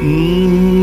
சரணம்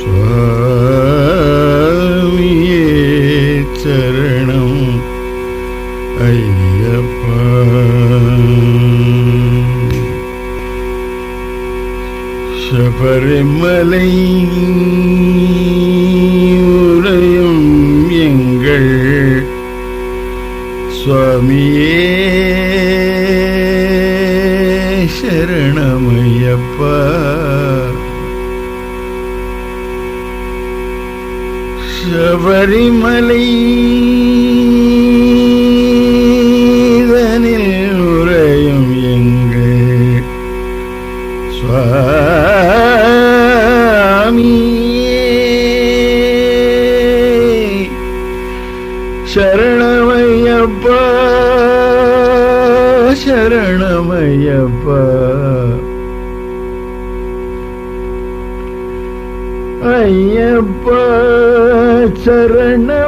சுவாமியே சரணம் ஐயப்பா. சபரிமலை சரணமையப்பா ஐயப்பா சரண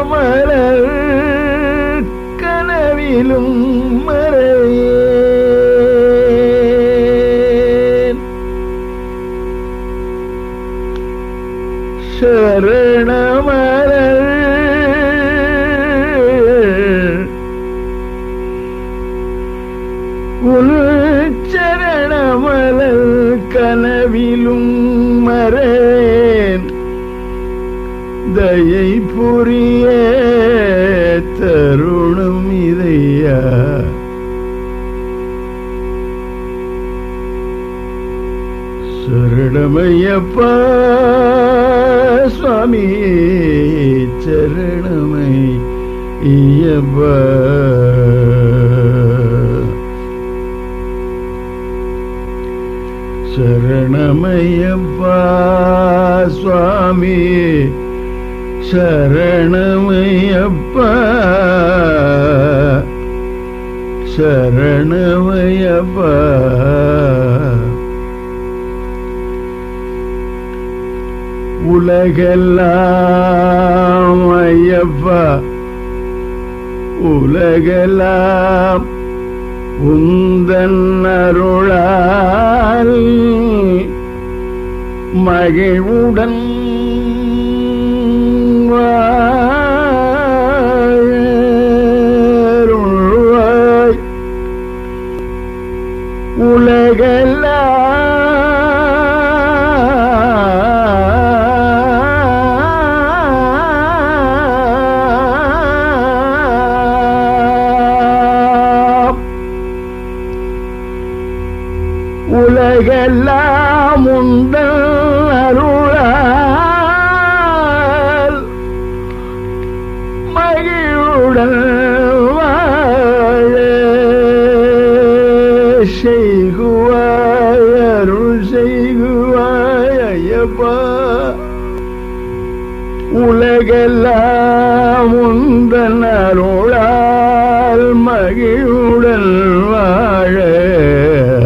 சரணமையப்பா சுவாமி சரணமை ஐயப்பா சரணமையப்பா சுவாமி சரண சரணமையப்பா உலகெல்லாம் ஐயப்பா. உலகெல்லாம் உந்தன் அருளால் மகிழ்வுடன் எல்லாம் உந்தன் அருளால் மகிழுடன் வாழ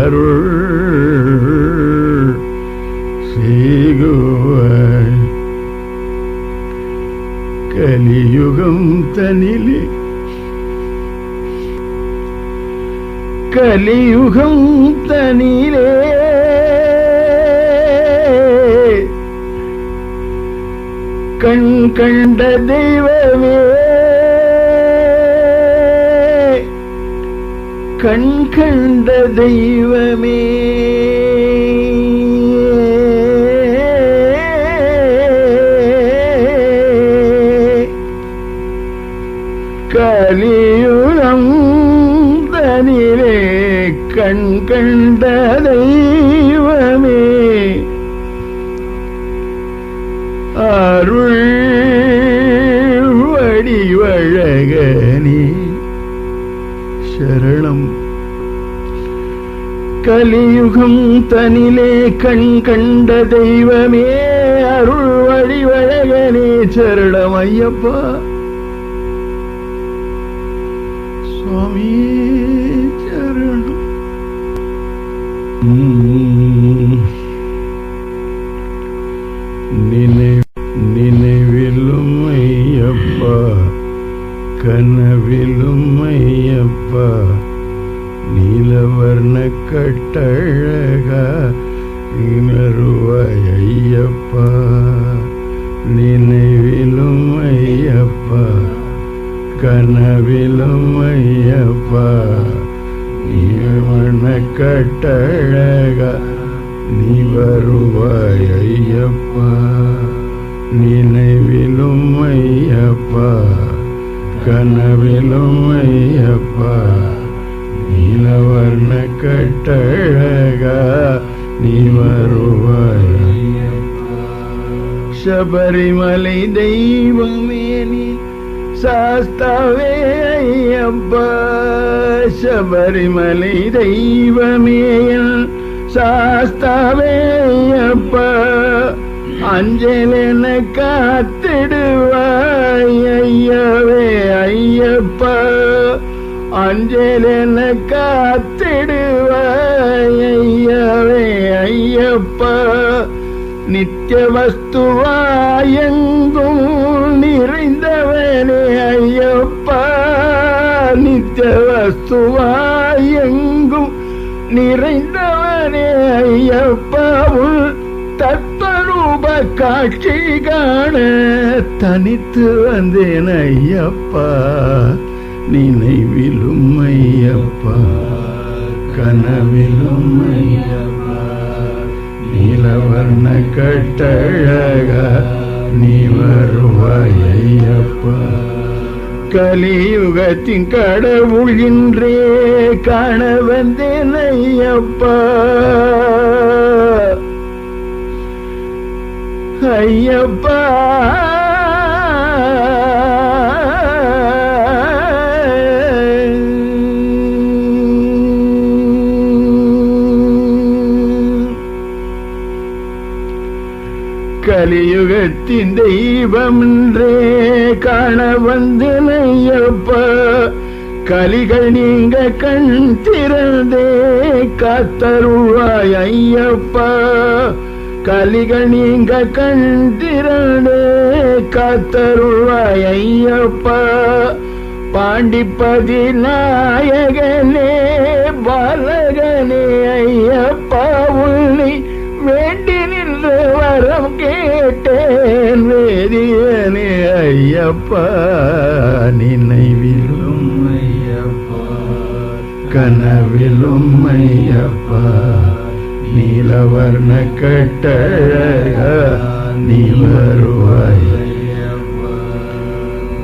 அருள். செய்குவாய் கலியுகம் தனிலே. கலியுகம் தெய்வமே. கண் கண்ட தெய்வமே. தனிலே கண் கண்ட தெய்வமே அருள் வழிவழகனே சரணம் ஐயப்பா சுவாமி சரணம். நினைவிலும் ஐயப்பா கனவிலும் ஐயப்பா. நீலவர்ண கட்டழகா இணருவாய் ஐயப்பா நினைவிலும் ஐயப்பா கனவிலும் ஐயப்பா நீலவர்ண கட்டழகா நீ வருவாய் ஐயப்பா நினைவிலும் ஐயப்பா கனவிலும் ஐயப்பா. நீலவர்ண கட்டழக நீ வருவாய் சபரிமலை தெய்வமே நீ சாஸ்தாவே ஐயப்பா. சபரிமலை தெய்வமே சாஸ்தாவே ஐயப்பா. அஞ்சலென காத்திடுவாய் ஐயவே ஐயப்பா. அஞ்சலென காத்திடுவாய் ஐயவே ஐயப்பா. நித்திய வஸ்துவாயெங்கும் நிறைந்தவனே ஐயப்பா. நித்திய வஸ்துவாயெங்கும் நிறைந்தவனே ஐயப்பா. உள் தத்வரூப காட்சி காண தனித்து வந்தேன் ஐயப்பா. நினைவிலும் ஐயப்பா கனவிலும் ஐயப்பா நீலவர்ண கட்டழக நீ வருவாய் ஐயப்பா. கலியுகத்தின் கடவுள் இன்றே காண வந்தேன் ஐயப்பா. ஐயப்பா கலியுகத்தின் தெய்வம் என்றே காண வந்து நையப்ப கலிகள் நீங்க கண் திறந்தே காத்தருவாய் ஐயப்பா கலிகள் நீங்க கண் திறந்தே காத்தருவாய் ஐயப்பா பாண்டிப்பதி நாயகனே பாலகனே ஐயப்பா உள்ளி வேண்டி நின்று வரம் கே ஏன் வேதியனே ஐயப்பா? நினைவிலும் ஐயப்பா கனவிலும் ஐயப்பா நீலவர்ண கட்டழக நீ வருவாய்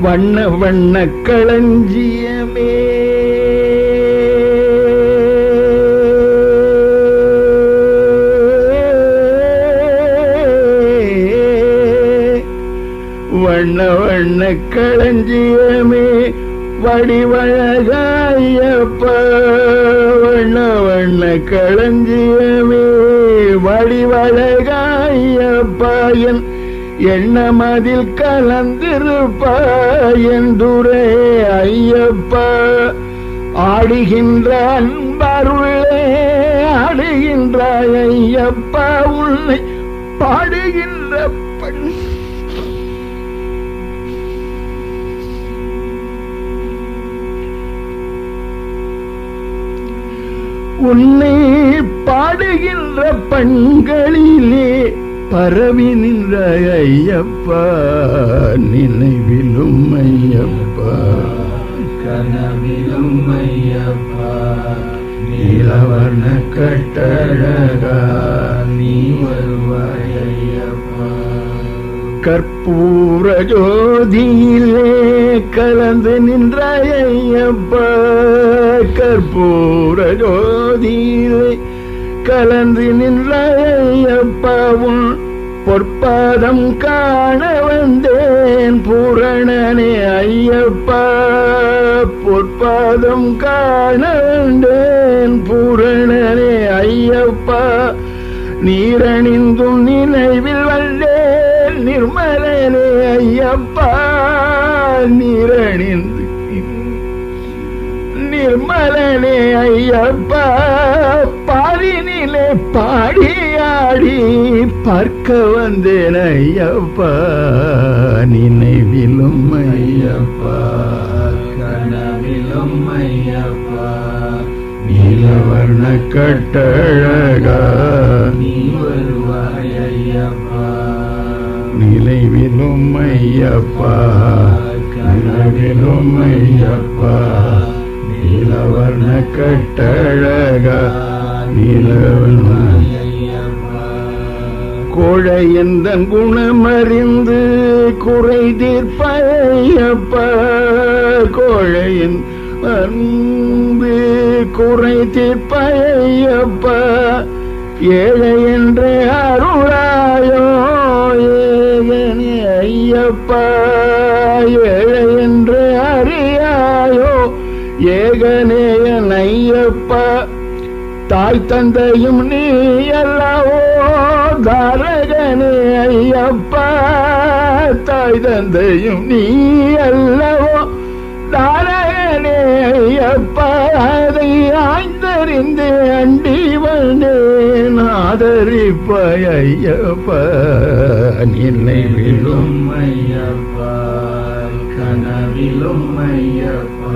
வண்ண வண்ண களஞ்சியமே. வண்ண வண்ண களஞ்சியமே வடிவழகாயப்ப வண்ண வண்ண களஞ்சியமே வடிவழகாயப்பயன் எண்ணமதில் கலந்திருப்பாயன் துரே ஐயப்பா. ஆடுகின்ற அன்பருளே ஆடுகின்ற ஐயப்பா உன்னை பாடுகின்ற உன்னை பாடுகின்ற பண்களிலே பரவி நின்ற ஐயப்பா நினைவிலும் ஐயப்பா. கனவிலும் ஐயப்பா நீலவர்ண கட்டழகா நீ வருவாய் ஐயப்பா. கற்பூர ஜோதியிலே கலந்து நின்றாயப்பா கற்பூர ஜோதியிலே கலந்து நின்ற உன் பொற்பாதம் காண வந்தேன் பூரணனே ஐயப்பா. பொற்பாதம் காண வந்தேன் பூரணனே ஐயப்பா. நீரணிந்தும் நினைவில் வந்தேன் நிர்மலனே ஐயப்பா நீரணிந்து நிர்மலனே ஐயப்பா பாரினிலே பாடியாடி பார்க்க வந்தேன் ஐயப்பா நினைவிலும் ஐயப்பா கனவிலும் ஐயப்பா நீலவர்ண கட்டழகா நீ வருவாய் ஐயப்பா. நினைவிலும் ஐயப்பா. கனவிலும் ஐயப்பா. நீலவர்ண கட்டழகா. நீலவர்ண ஐயப்பா கோழையந்தன் குணமறிந்து குறை தீர்ப்பையப்பா கோழையின் அன்பு குறை தீர்ப்பையப்பா ஏழை என்று அருளாயோ ஐயப்பா ஏழை என்று அறியாயோ? ஏகனேயன் ஐயப்பா தாய் தந்தையும் நீ அல்லவோ தாரகனே ஐயப்பா தாய் தந்தையும் நீ அல்லவோ தாரகனே ஐயப்பா அதை ஆய்ந்தறிந்து அண்டி வந்தே ஆதரிப்பாய் ஐயப்பா நினைவிலும் ஐயப்பா கனவிலும் ஐயப்பா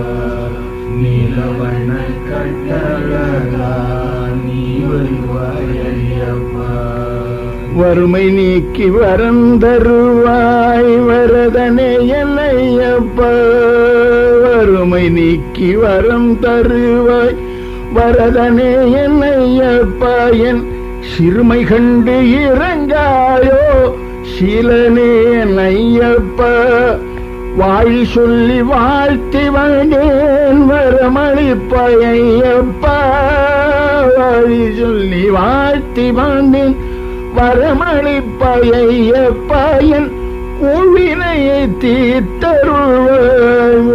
நீலவண்ண கட்டழகா நீ வருவாய் ஐயப்பா வறுமை நீக்கி வரம் தருவாய் வரதனே என்னையப்பா. வறுமை நீக்கி வரம் தருவாய் வரதனே என்னையப்பா. என் சிறுமை கண்டு இறங்காயோ? சீலனே நையப்ப வாழி சொல்லி வாழ்த்தி வந்தேன் வரமளிப்பாய் வாழி சொல்லி வாழ்த்தி வந்தேன் வரமளிப்பாய் ஐயப்பா என்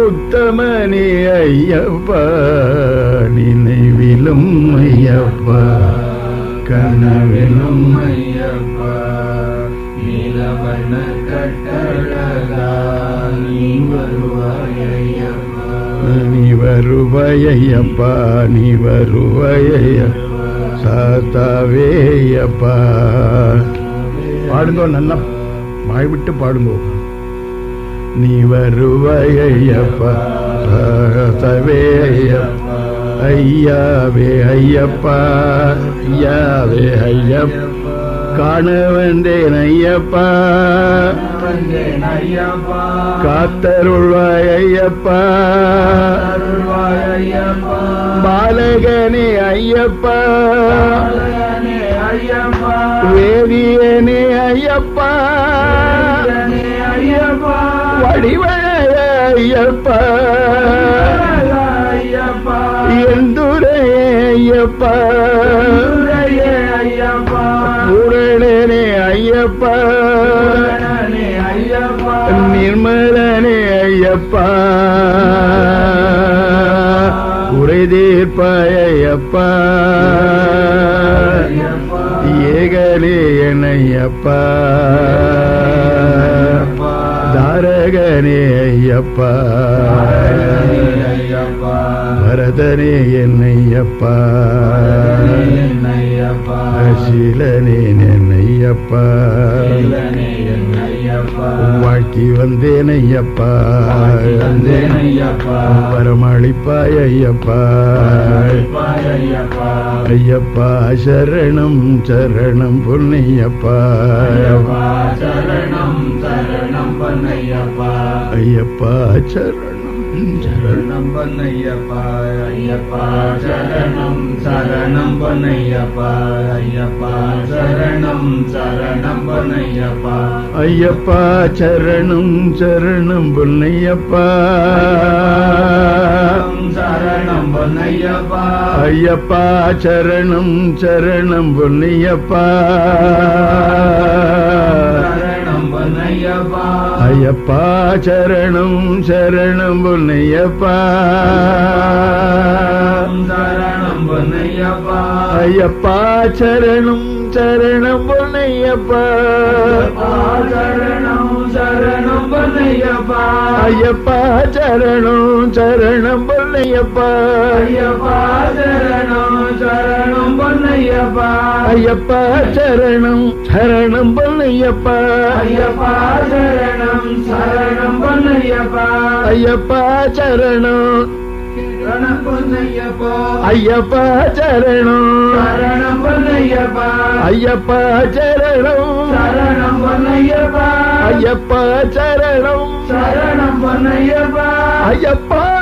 உத்தமனே ஐயப்பா நினைவிலும் ஐயப்பா. கனவிலும் ஐயப்பா நீலவண்ண கட்டழகா நீ வருவாய் ஐயப்பா நீ வருவாயப்பா நீ வருவாயப்பா. சாத்தாவேயப்பா. பாடுங்கோ நல்லா வாய் விட்டு பாடுங்கோ. நீ வருவாயப்பா சாத்தாவேயப்பா. ஐயாவே ஐயப்பா ஐயாவே ஐயப்பா. காண வந்தேன் ஐயப்பா வந்தேன் ஐயப்பா. காத்தருள்வாய் ஐயப்பா. பாலகனே ஐயப்பா. வேதியனே ஐயப்பா. வேதியனே ஐயப்பா. வடிவழைய ஐயப்பா. பூரணனே ஐயப்பா. நிர்மலனே ஐயப்பா. உரை தீர்ப்பாய் ஐயப்பா. ஐயப்பா. ஏகனே என்னையப்பா தாரகனே ஐயப்பா. பரதனே என்னையப்பா. ஐயப்பா சீலனே என்னையப்பா. ஐயப்பா வாழ்த்தி வந்தேன் ஐயப்பா. வந்தேன் ஐயப்பா ஐயப்பா ஐயப்பா. ஐயப்பா சரணம் சரணம் பொன்னையப்பா. ஐயப்பா ஐயப்பா சரணம் சரணம். பண்ணையப்பா ஐயப்பா சரணம் சரணம் பண்ணையப்பா ஐயப்பா சரணம் சரணம் பண்ணையப்பா ஐயப்பா சரணம் சரணம் பொன்னையப்பா சரணம் பண்ணையப்பா ஐயப்பா சரணம் சரணம் பொன்னையப்பா ஐயப்பா சரணம் சரணம் பொன்னையப்பா. பொன்னையப்பா ஐயப்பா சரணம் சரணம் பொன்னையப்பா சரணம் சரணம் பொன்னையப்பா ஐயப்பா சரணம் சரணம் பொன்னையப்பா ஐயப்பா சரணம் சரணம் பொன்னையப்பா ஐயப்பா சரணம் சரணம் பொன்னையப்பா ஐயப்பா சரணம் சரணம் பொன்னையப்பா ஐயப்பா சரணம் ஐயப்பா. சரணம். சரணம் பொன்னையப்பா ஐயப்பா. சரணம். சரணம் பொன்னையப்பா ஐயப்பா. சரணம். சரணம் பொன்னையப்பா ஐயப்பா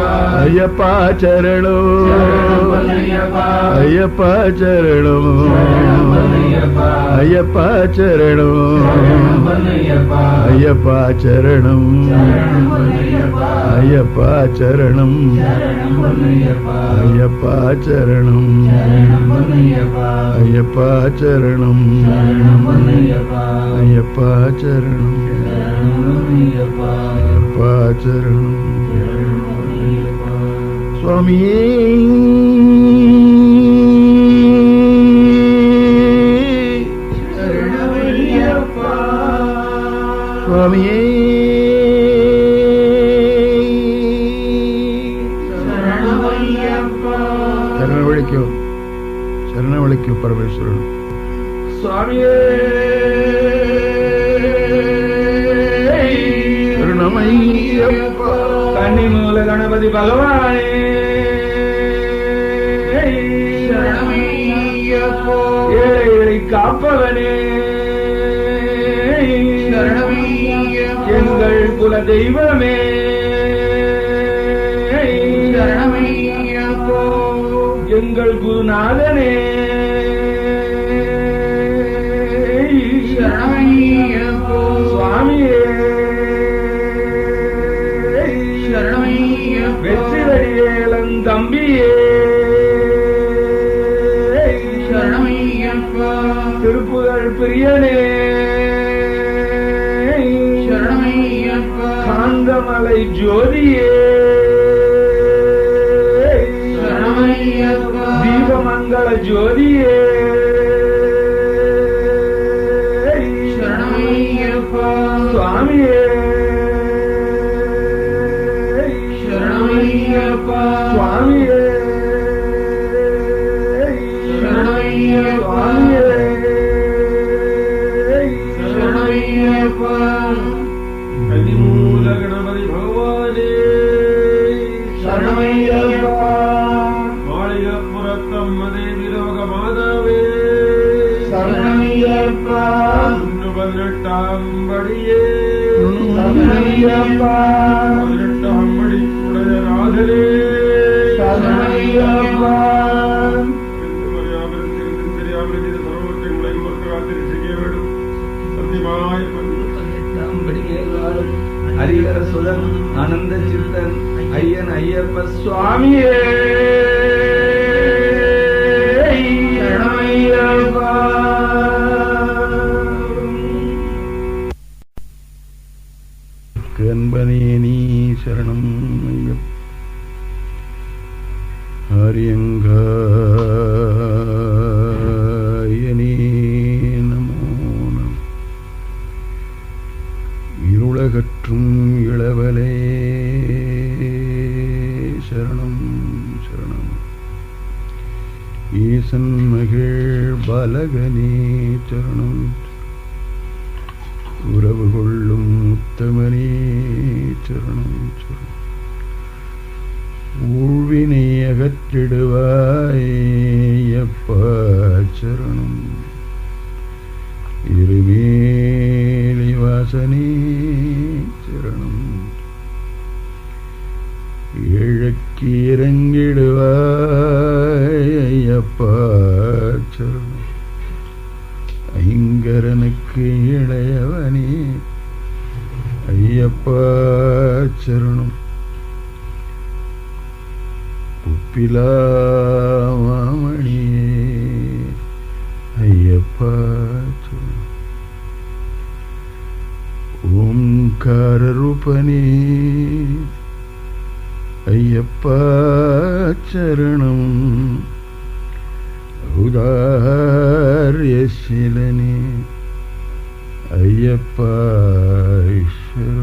சரணம் சரணம் பொன்னையப்பா ஐயப்பா சரணம் சரணம் பொன்னையப்பா ஐயப்பா சரணம் சரணம் பொன்னையப்பா ஐயப்பா சரணம் சரணம் பொன்னையப்பா ஐயப்பா சரணம் சரணம் സ്വാമിയേ ശരണ വിളിക്കൂ ശരണ വിളിക്കൂ പരമേശ്വരൻ സ്വാമിയേ ശരണമയ്യപ്പ கன்னிமூல கணபதி பகவானே. ஏழைகளை காப்பவனே. எங்கள் குல தெய்வமே. எங்கள் குருநாதனே. பிரியனே. காந்தமலை ஜோதியே. தீபமங்கள ஜோதியே. ஹரிஹர சுதன் ஆனந்த சித்தன் ஐயன் ஐயப்ப சுவாமியே. அன்பனே நீ சரணம். மகிழ் சரணம். உறவு கொள்ளும் உத்தமனே சரணம் சரணம். ஊழ்வினை அகற்றிடுவாய் ஐயப்பா சரணம். இருமேலி வாசனே சரணம். இழக்கி இறங்கிடுவாய் ஐயப்பா பிலாமணி ஐயப்பா சரணம் ஓம்கார ரூபனே ஐயப்பா சரணம். ஔதாரியశீலனே ஐயப்பா சரணம்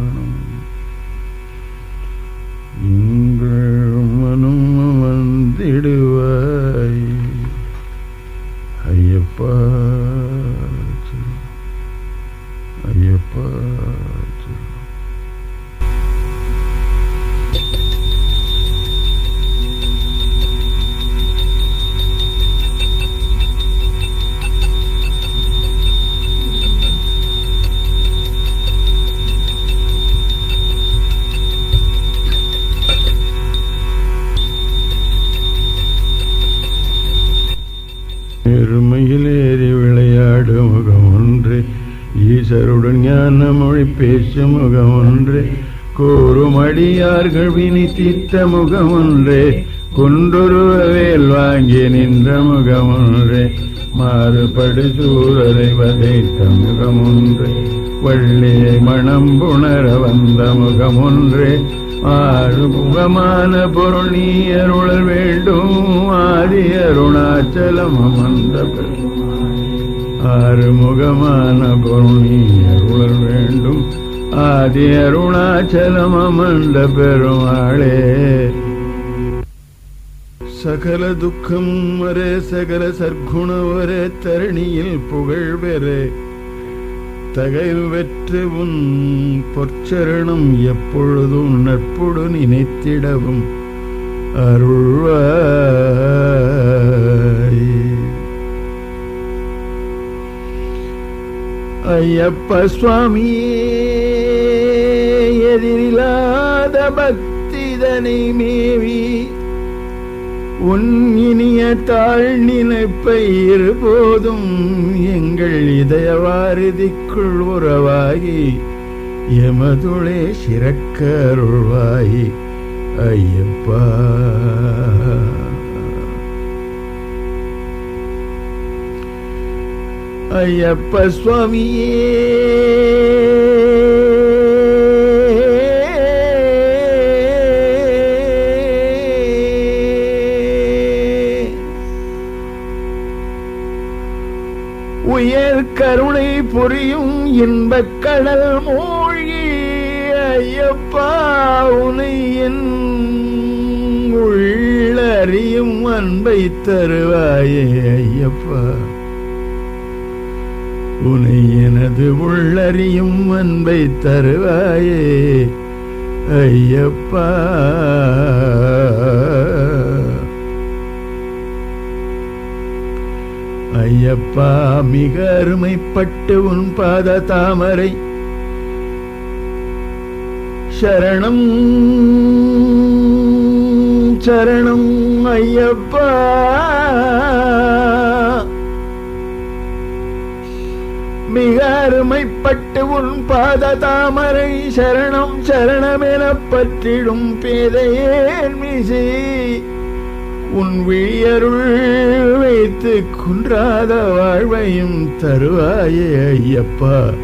எருமையிலேறி விளையாடு முகம் ஒன்று. ஈசருடன் ஞான மொழி பேசும் முகம் ஒன்று. கூறும் அடியார்கள் வினி தீர்த்த முகம் ஒன்றே. குன்றுருவ வேல் வாங்கி நின்ற முகம் ஒன்றே. மாறுபடு சூரரை வதைத்த முகம் ஒன்றே. வள்ளியை மணம் புணர வந்த முகம் ஒன்றே. ஆறுமுகமான பொருள் நீ அருள வேண்டும். ஆதி அருணாச்சலம் அமர்ந்த ஆறுமுகமான பொருள் நீ அருள வேண்டும். ஆதி அருணாச்சலம் அமர்ந்த பெருமாளே. சகல துக்கம் வரே சகல சர்க்குணவரே தரணியில் புகழ் பெறே தகைவு வெற்று உன் பொற்சரணம் எப்பொழுதும் நட்புடு நினைத்திடவும் அருள்வாய். ஐயப்ப சுவாமியே எதிரில்லாத பக்திதனை மேவி உன் இனிய தாழ் நினைப்பை இருபோதும் எங்கள் இதயவாரதிக்குள் உறவாகி எமதுளே சிறக்கருள்வாயி ஐயப்பா. ஐயப்ப சுவாமியே. புரியும் இன்பக் கடல் மூழ்கி ஐயப்பா உனையின் உள்ளறியும் அன்பை தருவாயே ஐயப்பா. உனை எனது உள்ளறியும் அன்பை தருவாயே ஐயப்பா. ஐயப்பா மிக அருமைப்பட்டு உன் பாத தாமரை. சரணம் சரணம் ஐயப்பா. மிக அருமைப்பட்டு உன் பாத தாமரை. சரணம் சரணமெனப் பற்றிடும் பேதையேன் மிசை. உன் விழியருள் வைத்து குன்றாத வாழ்வையும் தருவாயே ஐயப்பா.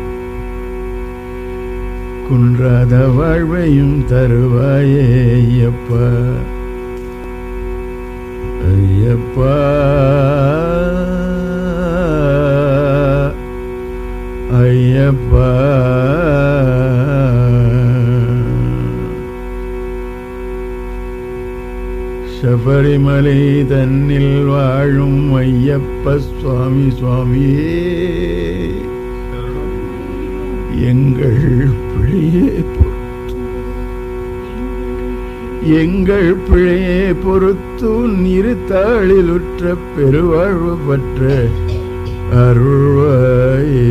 குன்றாத வாழ்வையும் தருவாயே ஐயப்பா. ஐயப்பா. ஐயப்பா. சபரிமலை தன்னில் வாழும் ஐயப்ப சுவாமி சுவாமியே எங்கள் பிழையே பொறுத்து எங்கள் பிழையே பொறுத்து நிறுத்தாளிலுற்ற பெருவாழ்வு பற்ற அருள்வாயே